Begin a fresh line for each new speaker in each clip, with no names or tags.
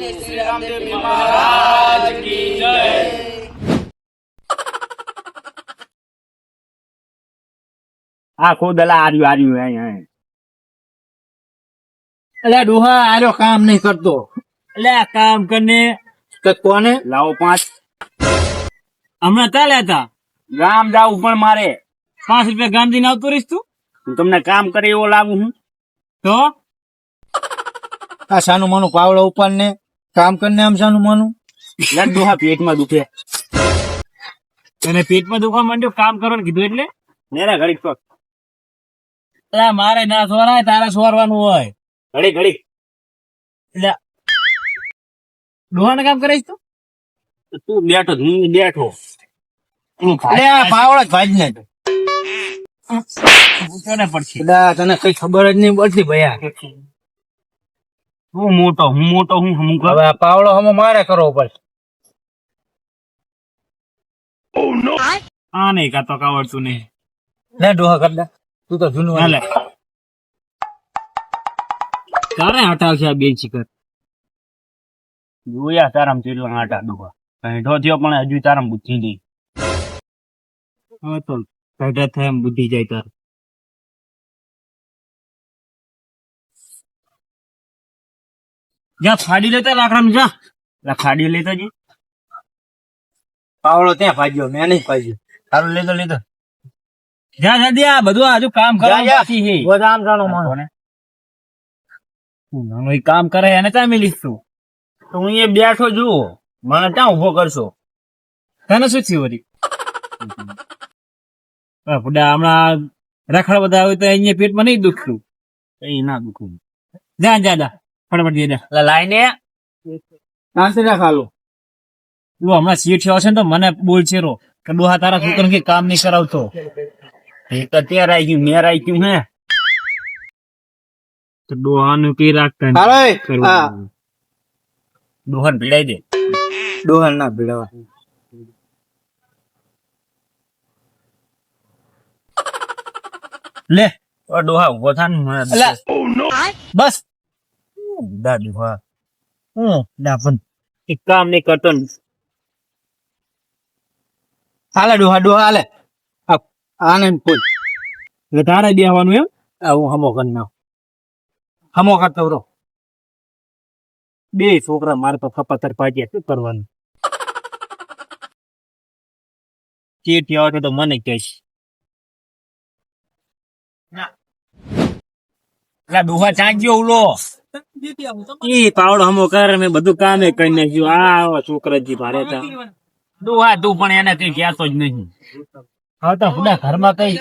બોલે શ્રી રામદેવ મહારાજ કી જય
આખો દલા આર્યું આર્યું અહીં અહીં
અલ્યા ડોહા આર્યો કામ નહીં કરતો. અલ્યા કામ કરને તો કોને?
લાવો પાંચ.
હમણાં ચાલ્યા લેતા?
ગામ જાવું પણ મારે.
પાંચ રૂપિયા ગાંધી આવતો રહીશ તું?
હું તમને કામ કરે એવો લાગુ હું.
તો?
આ સાનું માનું પાવડો ઉપર ને કામ કરીને આમ શાનું માનું?
લડ્ડુ હા પેટમાં દુખે.
અને પેટમાં દુખવા માંડ્યો? કામ કરવાનું કીધું એટલે?
નેરા ઘડીક તો.
એટલે મારે ના સોરાય તારે સોરવાનું હોય.
ઘડી ઘડી
એટલે દુહાને કામ કરાઈશ તું?
તું બેઠો હું બેઠો.
પાવડો જ ભાજ ને તને કઈ ખબર જ નહીં પડતી ભૈયા.
હું મોટો હું મોટો હું હું કર
હવે પાવડો હમો મારે કરવો પડશે.
આ નહીં કાતો કાવડતું નહીં.
લે ડોહા કરદા તું તો જૂનું
હાલે તારે હટાવશે આ બે ચીકર
જોયા તારામ ચેટલા આટા ડોહા. કઈઠો થયો પણ હજુ તારામ બુદ્ધિ નહીં.
હવે તો કઈટા થાય એમ બુદ્ધિ જાય તાર. જા ફાડી લેતા લાકડાનું જા.
લા ખાડી લેતો જી.
પાવડો ત્યાં ફાજ્યો મેં નહીં ફાજ્યો
સારું લેતો લેતો.
જા જલ્દી આ બધું હજુ કામ
જા,
કરવાનું
જા.
બાકી છે.
બધા આમ સાનું
નાનો ઈ કામ કરે એને ત્યાં મિલીશું તું
તો હું એ બેઠો જુઓ. મને ત્યાં ઊભો કરશો?
તને શું થયું વળી? બુડા હમણાં રખડ બધા હોય તો અહીંયા પેટમાં નહીં દુખતું.
કઈ ના દુખવું.
જા જા જા. ફટાફટ દે.
લા લાઈને.
શાંતિ રાખ હાલો.
તું હમણાં સીટ છે ને તો મને બોલ છે રો કે ડોહા તારા છોકરાને કે કામ નહીં કરાવતો.
એક તો ત્યાં રાઈ ગયું મેં રાઈ ગયું હે.
તો ડોહાનું કઈ રાખતા
દોહન ભીડાઈ દે.
ડોહા ના ભીડાવા
લે
ઓ ડોહા ઊભો થા.
બસ.
દાદુ હા
હું ડાપન
એક કામ નહીં કરતો
હાલે ડોહા ડોહા હાલે. આ- આને પૂછ
એટલે તારે બેહવાનું એમ?
હું હમો કરી નાખ હમો કરતો રહો.
બે છોકરા મારે પર ફપાતર પાડ્યા શું કરવાનું. ચેટી આવે તો મને કહીશ.
લા ડોહા ચાંગ્યો ઉલો
ઈ પાવડો હમો કરે મેં બધું કામે કરી નાખ્યું. આ આવો છોકરાજી ભારે તા
ડોહા તું પણ એને કઈ કહેતો જ નહીં.
હા તો ખુદા ઘરમાં કઈ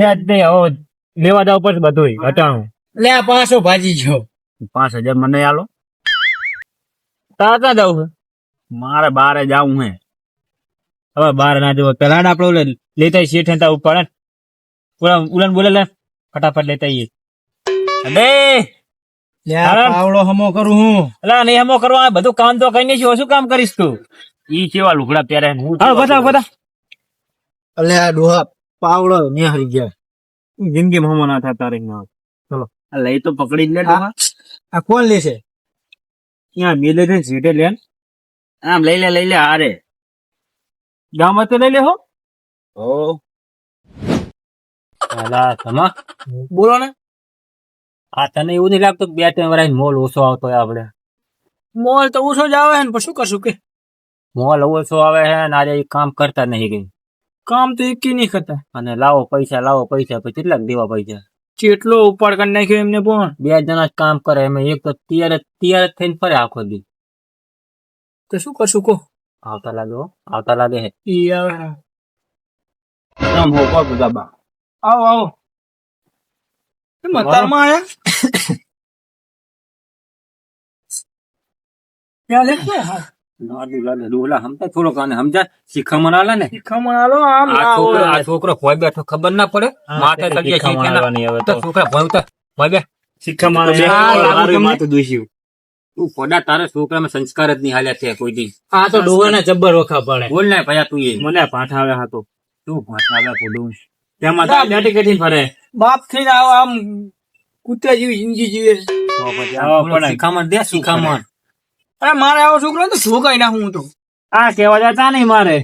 યાદ નહીં હવે લેવા જાવ પછી બધું હટાણું
લે આ પાછો ભાજી ગયો
પાંચ હજાર મને આલો.
તારા ક્યાં જાવ
મારે બારે જાવું હે.
હવે બાર ના જવો પેલા આપડે ઓલે લેતા શેઠ હતા ઉપર હે. ઉલા ઉલાન બોલે લે ફટાફટ લેતા આઈએ. અબે
લે આ
હા.
પાવડો હમો કરું હું.
અલા નહીં હમો કરવા આ બધું કામ તો કઈ નહીં શું કામ કરીશ તું?
ઈ કેવા લુગડા પહેરે ને હું
હા
કેવા
બધા
લુગડા?
આ ડોહા પાવડો હરી ગયા.
જિંદગી હમો ના થતા તારે
આ લઈ તો પકડી જ લે ડોહા.
આ કોણ લેશે
ત્યાં મેલે છે સીટે લેન
આમ લઈ લે લઈ લે હારે.
ગામ તો લઈ લે હો.
ઓ અલા તમા
બોલો ને.
આ તને એવું નહીં લાગતું બે ત્રણ વરાય મોલ ઓછો આવતો હોય આપડે
મોલ તો ઓછો જ આવે ને પણ શું કરશું કે?
મોલ ઓછો આવે છે ને આજે કામ કરતા નહીં કઈ.
કામ તો એક નહીં કરતા.
અને લાવો પૈસા લાવો પૈસા પછી કેટલાક દેવા પૈસા?
કેટલો ઉપાડ કરી નાખ્યો એમને પણ.
બે જણા જ કામ કરે એમ એક તો તૈયાર તૈયાર જ થઈને ફરે આખો દી.
તો શું કરશું કો
આવતા લાગે હો, આવતા લાગે હે
ઈ આવે.
હો
આવો આવો. કેમ અત્યારમાં આયા?
લાડુ લાડુ સમજા શીખામણ આલે ને?
શીખામણ આલો આમ
આ છોકરો
હોય.
આ છોકરો ભોય બેઠો ખબર ના પડે? માથે તળિયે શીખે ના. તો છોકરા ભોય ઉતાર. ભોય બે.
શીખામણ
બે.
બે
લાડુ
લાડુ
તમને?
માથું દુસ્યું
તું પોડા તારા છોકરામાં સંસ્કાર જ નહીં હાલ્યા છે કોઈ દી.
આ તો ડોહાને જબ્બર વખા પડે
બોલ ને ભયા તું એ.
મને પાઠ આવે હતો
તું. પાઠ આવે પોડું
તેમાં તો બેઠી કેઠી ફરે.
બાપ થઈને આવો આમ કૂતરા જેવી જિંદગી જીવે
તો પછી
આવા
આ થોડું
પણ-
શીખામણ દે શીખામણ.
અરે મારે આવો છોકરો તો શું નાખું હું તો?
આ કેવા જતા નહીં મારે?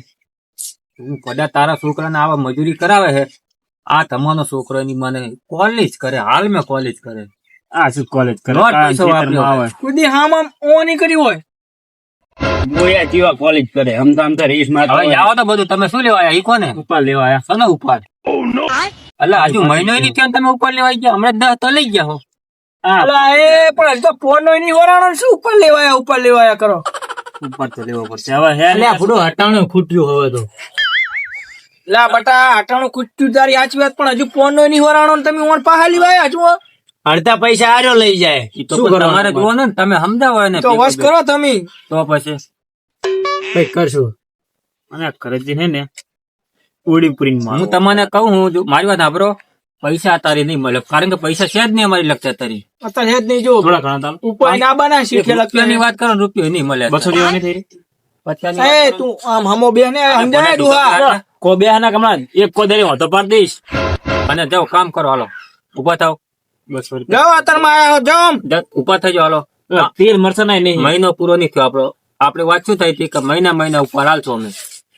હું કદાચ તારા છોકરાને આવા મજૂરી કરાવે છે આ તમારો છોકરો ની મને કોલેજ કરે હાલ મેં કોલેજ કરે.
આ શું કોલેજ કરે?
કુદી હામ આમ ઓ નહીં કર્યું હોય.
બોયા જેવા કોલેજ કરે. આમ તો આમ રીસમાં
હવે તો બધું. તમે શું લેવાયા ઈ કોને?
ઉપર લેવાયા
સને ઉપર એટલે હજુ મહિનો ની ત્યાં તમે ઉપર લેવાઈ ગયા. હમણાં દસ તો લઈ ગયા હો.
અલા એ પણ હજુ તો ફોનની વરાણો શું ઉપર લેવાયા ઉપર લેવાયા કરો?
ઉપર તો લેવો પડશે. હવે હે
લે આ હટાણો ખૂટ્યું હવે તો.
લા બટા હટાણો ખૂટ્યું તારી આચી વાત પણ હજુ ફોનની નહીં વરાણો તમે ઓન પાહા લેવાયા હજુ
અડધા પૈસા આર્યો લઈ જાય.
ઈ તો
શું કરો
તમારે જોવો ને તમે સમજાવો ને
તો વસ કરો તમે.
તો પછી?
કઈ કરશું.
અને ખરીદી હે ને. ઉડી પૂરી
હું તમને કહું હું મારી વાત સાંભળો. પૈસા તારી નહીં મળે. કારણ કે પૈસા છે જ નહીં અમારી લગતા તારી
અત્યારે જ નહીં જો.
થોડા ઘણા તાલ.
ઉપર ના બના શીખે
રૂપિયાની વાત કરો રૂપિયો નહીં મળે
બસો જેવાની થઈ
એ તું આમ હમો બે ને સમજાય ડુહા
કો બે ના. કમણા એક કો દેરી હોતો તો પાડ દઈશ.
અને જાઓ કામ કરો હાલો. ઊભા થાવ
બસ રૂપિયા.
જાઓ અત્યારમાં આયા જાઓ. આમ.
જ- ઊભા થજો હાલો.
તેલ મરસા ના નહીં.
મહિનો પૂરો નહીં થયો આપણો. આપણે વાત શું થઈ હતી? કે મહિના મહિના ઉપર
હાલ છો અમે.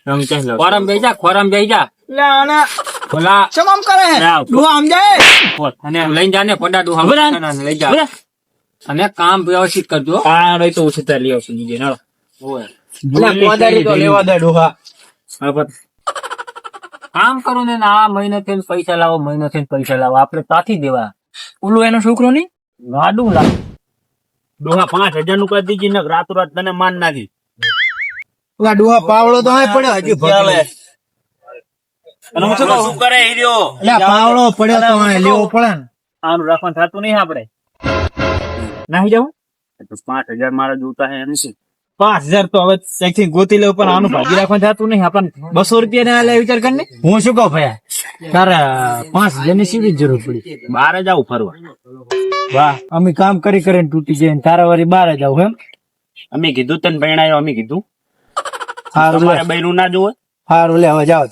ખોરામ બેસી ખોરામ બેસી જા.
લે આના.
ખોલા
ચમ આમ કરે હે? સમજાય
અને
લઈને જાને પડા ડોહા લઈ જા. અને કામ વ્યવસ્થિત કરજો
આ રહી તો ઓછી લઈ આવશું નીચે. નાળો
કામ કરો ને આ મહિને થઈને પૈસા લાવો મહિનો થઈને પૈસા લાવો. આપણે તાથી દેવા.
ઓલું એનો છોકરો ની
ગાડું લાવ.
દોહા પાંચ હજારનું કરી દીધી ને રાતો રાત તને માન નાખી.
ઓલા ડોહા પાવડો તો અહીં પડ્યો હજી ભગલે
અને હું શું કરે એ
એટલે પાવડો પડ્યો તો અહીં લેવો પડે ને.
આનું રાખવાનું થતું નહીં આપણે નાહી જાઉં? તો પાંચ હજાર મારા જોતા હે પાંચ હજાર તો હવે ક્યાંકથી ગોતી લેવું પણ આનું ભાગી રાખવાનું થતું નહીં. આપણને બસો રૂપિયા ના લે વિચાર કરીને
હું શું કહું ભાઈ? તારે પાંચ હજારની સીધી જ જરૂર પડી?
બાર જ આવું ફરવા.
વાહ અમે કામ કરી કરીને તૂટી જાય તારા વારી બાર જ આવું એમ?
અમે કીધું તને ભણાયો અમે કીધું.
સારું લે.
તમારે બૈરું ના જોવે
સારું લે હવે જાઓ.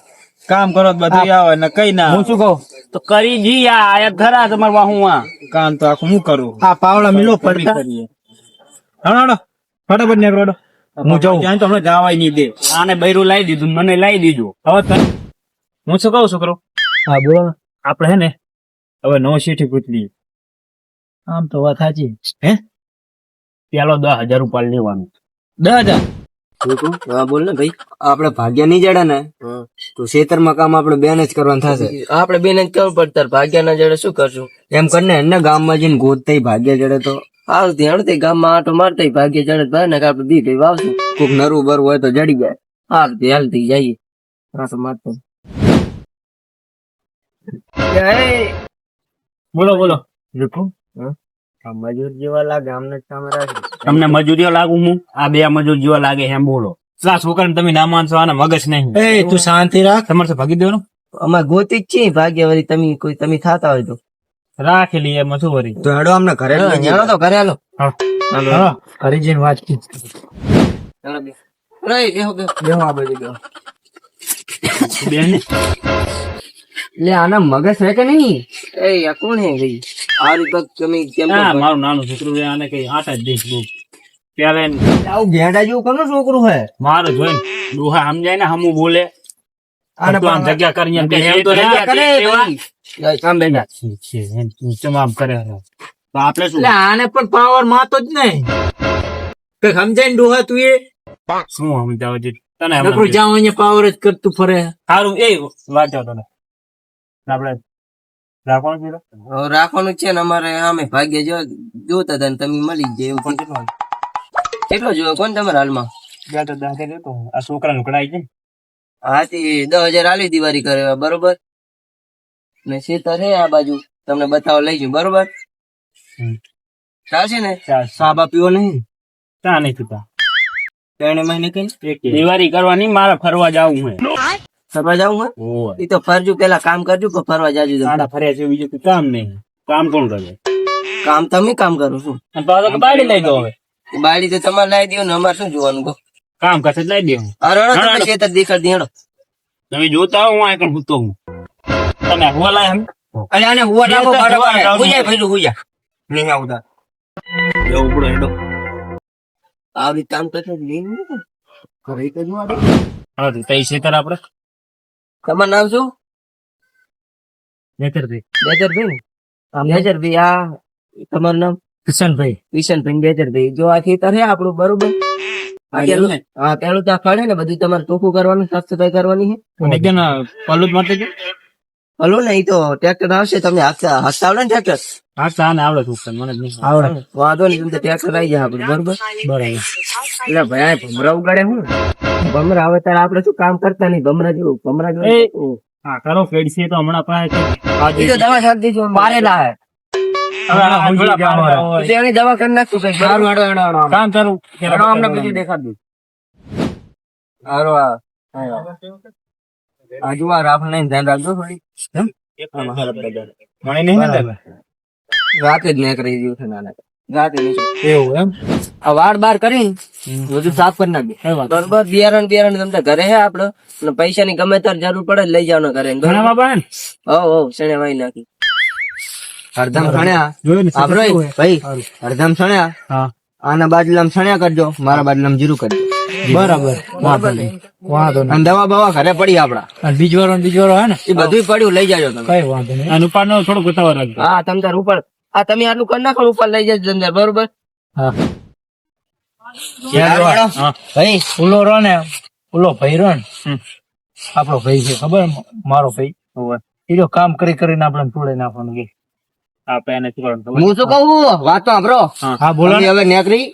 કામ કરો તો બધું આવે ને કઈ ના
હું શું કહું?
તો કરી જી આ આયા ખરા તમારે વાહું આ. કામ તો આખું હું કરું?
આ પાવડા મિલો પડતા
કરીએ.
હણો હણો ફટાફટ નીકળો હળો. હું જાઉં.
ત્યાં તો હમણાં જવાય નહીં દે આને બૈરું લાવી દીધું મને લાવી દીધું. હવે તને હું શું કહું છોકરો?
હા બોલો ને.
આપણે હે ને હવે નવો શેઠી પૂછલી
આમ તો વાત સાચી.
હે? પેલો દસ હજાર રૂપિયા લેવાનું.
દસ હજાર?
બોલ ને ભાઈ આપડે ભાગ્યા નહીં જડે ને તો ખેતરમાં કામ આપડે બેન જ કરવાનું થશે. આપડે બેન જ કરવું પડે તાર ભાગ્ય ના જડે શું કરશું? એમ કરીને એને ગામમાં જઈને ગોતતા ભાગ્ય જડે તો. હાલ ધ્યાન તે ગામમાં આટો મારતા ભાગ્ય જડે ભાઈ ને આપડે બી ભાઈ વાવશું. કોક નરું બરવું હોય તો જડી જાય. સારું તે હાલ થઈ જઈએ. આટો મારતો
બોલો બોલો.
મજૂર જેવા લાગે અમને
તમને મજૂરીઓ લાગુ હું? આ બે મજૂર જેવા લાગે એમ બોલો. છોકરાને તમે ના માનશો આના મગજ નહીં.
એ તું શાંતિ રાખ.
તમારે તો ભાગી દેવાનું.
અમારે ગોતી જ છીએ ભાગ્ય વળી તમે કોઈ તમે ખાતા હોય તો.
રાખેલી એમાં શું વળી
તો હેડો અમને ઘરે હેડો તો ઘરે હાલો.
ઘરે જઈને વાત કી
બેહો આ બધી બેહો
બેન
લે આના મગજ છે કે નહીં? એ આ કોણ હે ગઈ આ રીતે તમે કેમ
હા મારું નાનું છોકરું છે, આને કઈ આટા જ દઈશ બહુ પેલા
આવું ભેંડા જેવું કોનું છોકરું હે?
મારો જોઈને દુહા સમજાય ને હમું બોલે.
આને
પણ જગ્યા કરી એમ કે
એમ તો જગ્યા કરે
એવા.
ભાઈ. આમ બેઠા.
છે, છે, એમ તું કરે તો આપણે શું?
આને પણ પાવર માતો જ નહીં. કે સમજાય ને ડોહા તું એ?
શું સમજાવે તને
નકરું જાવ અહીંયા પાવર જ કરતું ફરે.
સારું એ વાંચો તને. આપણે રાખવાનું છે
રાખવાનું છે ને અમારે અમે ભાગ્ય જો જોતા હતા ને તમે મળી જ એવું પણ કેટલો કેટલો જોયો કોણ તમારા હાલમાં?
બે તો દાંતે લેતો હું. આ છોકરાનું કઢાઈ છે હા
હાથી દસ હજાર આલી દિવાળી કરે બરોબર? ને શેતર હે આ બાજુ? તમને બતાવો લઈ જઉં બરોબર. ચાલશે ને? સાબા પીવો નહીં?
ચા નહીં પીતા.
ત્રણ મહિને કઈ
દિવાળી કરવાની મારે ફરવા જવું હે
ફરવા જાવું હે એ તો ફરજો પેલા કામ કરજો કે ફરવા જાજુ.
આડા ફર્યા છે બીજું કામ નહીં. કામ કોણ કરે?
કામ તમે કામ કરો છો?
અને પાછો બાડી લઈ દો હવે.
બાળી તો તમારે લાવી દો ને અમારે શું જોવાનું કહો?
કામ કરશે લઈ દઉં અરે
તમે ખેતર દેખાડ દેડો
તમે જોતા હો હું આ કણ ભૂતો હું. તમે હવા લાય હમ?
અરે આને હુવા ટાકો બાડો જાય ભઈલું જા નહીં આવતા
જવું પડે હેડો.
આવી કામ કરતો લઈને ઘરે કજું આડે
હા તો તઈ ખેતર આપણે
તમારું નામ શું?
ખેતરથી
બેજરભાઈ ને? આ તમારું નામ?
કિશનભાઈ.
કિશનભાઈ બેજરભાઈ જો આ ખેતર છે આપણું બરોબર? પેલું હા પેલું ત્યાં ખડે ને. બધું તમારે ચોખ્ખું કરવાનું સાફ સફાઈ કરવાની છે.
એકદમ પલ્લું માટે
હલો ને તો ટ્રેક્ટર આવશે તમને હાથતા હાથતા આવડે ને ટ્રેક્ટર
હા ચા ને આવડે તું મને નહીં
આવડે. વાંધો નહીં તમને ટ્રેક્ટર આવી જાય આપણે બરોબર?
બરાબર.
એટલે ભાઈ ભમરા ઉગાડે હું? ભમરા આવે ત્યારે આપણે શું કામ કરતા નહીં ભમરા જેવું ભમરા. જેવું
હા કરો ફેડશે તો હમણાં પાસે
તો દવા શાંતિ જો મારેલા હે. દવા કરી નાખશું કઈ
કામ કરું
અમને બીજું દેખાડું સારું આ આજુ આ રાફ નહીં ધ્યાન રાખજો. થોડી
મને નહીં
રાતે જ નહીં કરી દીધું છે નાના. રાતે
એવું એમ?
આ વાળ બાર કરી. બધું સાફ કરી નાખી બરોબર બિયારણ બિયારણ તમને ઘરે હે આપડે. અને પૈસા ની ગમે ત્યારે જરૂર પડે લઈ જવાનો ઘરે.
ઘણા બાબા હે?
હો શણે વાઈ નાખી. અડધામ
સણ્યા
આપડે ભાઈ અડધામ
સણ્યા
આના બાજલામ સણ્યા કરજો મારા બાજલામ જીરું કરજો.
બરાબર. વાંધો નહીં. વાંધો
દવા બવા ઘરે પડી આપડા.
અને બીજવાળો બીજ બીજવાળો હે ને?
એ બધું પડ્યું લઈ જાજો તમે.
કઈ વાંધો નહીં. અને ઉપાડનો થોડો ગોતાવા રાખજો.
હા તમે તાર ઉપર આ તમે આટલું કરી નાખો ઉપર લઈ જજો અંદર બરોબર?
હા.
હા. ભાઈ.
ઓલો રો ને ઓલો ભાઈ રો ને આપણો ભાઈ છે ખબર? મારો ભાઈ. એ જો કામ કરી કરીને આપણે તોડી નાખવાનું કે. આપણે એને શું કરવાનું
હું શું કહું? વાત તો સાંભળો.
હા. બોલો
હવે નીકળી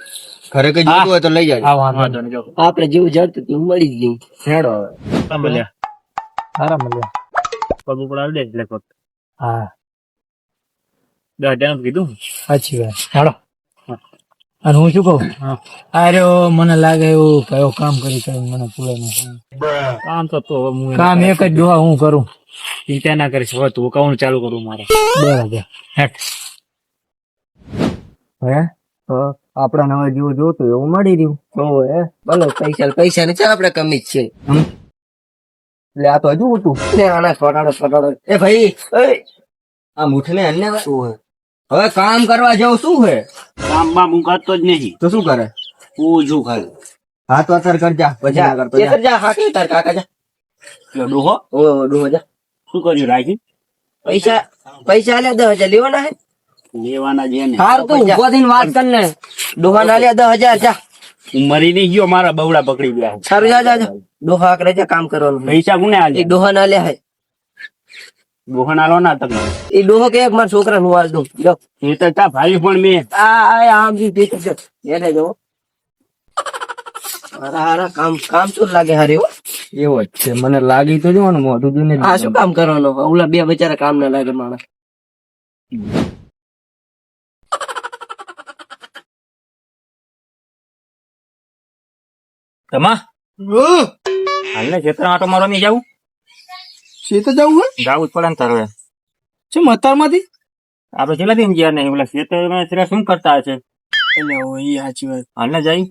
ઘરે કઈ જોતું હોય તો લઈ
જાય વાંધો નહીં. જો.
આપડે જેવું જડતું હતું મળી જ ગયું. હેડો હવે.
મળ્યા સારા મળ્યા પગ ઉપર આવી દે એટલે ફક્ત હા. હજાર કીધું. સાચી વાત. હેડો. અને હું શું કહું? અરે મને લાગે એવું કયો કામ કરી કરી મને પૂરે કામ તો તો કામ એક જ જોવા હું કરું. ચિંતા ના કરીશ હવે તું કહું ચાલુ કરું મારે. બરાબર. હેઠ
હે. તો આપડા નવા જેવું જોતું એવું મળી રહ્યું. તો હે ભલે પૈસા પૈસા ને છે આપડે કમી જ છે. એટલે આ તો હજુ હતું લે આના ફટાડો ફટાડો. એ ભાઈ એ આ મુઠ ને અન્ય શું હે હવે કામ કરવા જાવ શું હે?
કામમાં હું કરતો જ નહીં.
તો શું કરે?
હું છું ખાલી.
હા તો અત્યારે કરજા પછી આગળ કરતો કરજા જા. હા કે તાર કાકા જા.
ડોહો.
ઓ ડોહો જા.
શું કર્યું રાખી
પૈસા પૈસા લે દસ હજાર લેવાના હે?
લેવાના છે ને.
હાર તું ઊભો થઈને વાત કર ને. ડોહા ના લે દસ હજાર જા.
હું મરી નહીં ગયો મારા બવડા પકડી ગયા
સારું જા જા ડોહા કરે છે કામ કરવાનું.
પૈસા કોને
એ
આજે
ડોહા ના લે હે.
ડોહા ના લો ના તમે.
એ ડોહો કે એક મારા છોકરા નું આલ દઉં. જો
એ તો તા ભાઈ પણ મેં.
આ આ આમ જી દેખ જો એને જો. હારા હારા કામ કામ શું લાગે હારે હો.
એવો જ છે. મને લાગી તો જો ને મોઢું જોઈને
આ શું કામ કરવાનો? ઓલા બે બચારા કામ ના લાગે માણસ.
તમા હાલને ક્ષેત્ર આટો મારવા નહીં જાવું
ખેતર જવું હોય?
જાવું જ પડે ને તારે.
શું મતારમાંથી
આપડે છેલ્લા દિન ગયા નહીં ક્ષેત્ર ક્ષેત્ર શું કરતા હશે?
એટલે એ સાચી વાત.
હાલને જઈ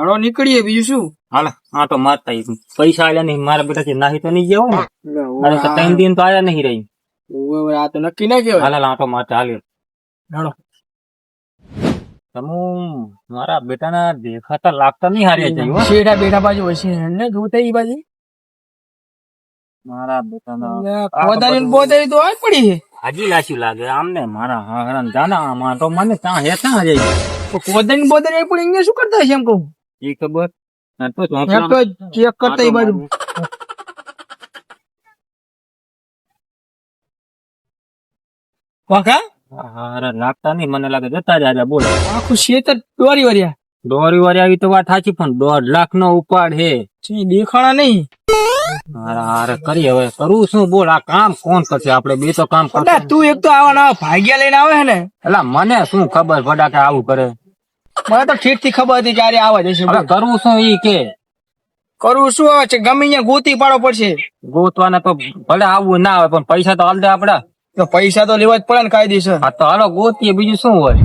એડો નીકળીએ બીજું શું?
હાલ તો મારતા. પૈસા આલ્યા નહીં મારા બેટા નાહી તો નહીં ગયા હોય ને? અરે ત્રણ દિન તો આયા નહીં રહી.
આ તો નક્કી ના કહેવાય.
હાલ હાલ આટો મારતા હાલ્યો. તમે મારા બેટાના દેખાતા લાગતા નહીં હાર્યા છે
બેટા બેટા બાજુ હશે ને જોતા ઈ બાજુ?
મારા બેટાના
પોતાની પોતાની તો આ પડી છે.
હાજી લાસ્યું લાગે. આમને મારા હારા જાના આમાં તો મને ત્યાં હે ત્યાં જાય
તો પોતાની ને પોતાની પડી અહીંયા શું કરતા છે એમ કહું?
એ ખબર? તો
તો ચેક કરતા ઈ બાજુ. વાંકા?
હારા લાગતા નહીં મને લાગે જતા જ આજા બોલ.
આખું શેતર દોરી વર્યા.
દોરી વર્યા આવી તો વાત સાચી પણ દોઢ લાખ નો ઉપાડ હે.
દેખાણા નહીં.
કરી હવે કરું શું બોલ આ કામ કોણ કરશે? આપણે બે તો કામ કરશે.
તું એક તો આવા ભાગ્યા લઈને આવે ને.
એટલે મને શું ખબર ભડા કે આવું કરે?
મને તો ઠીકથી ખબર હતી ક્યારે આવા જશે
કરવું શું ઈ કે.
કરવું શું આવે છે ગમે અહીંયા ગોતી પાડો પડશે.
ગોતવાના તો ભલે આવું ના આવે પણ પૈસા તો હાલ દે આપડા.
તો પૈસા તો લેવા જ પડે ને કાયદેસર.
આ તો હાલો ગોતીએ બીજું શું હોય?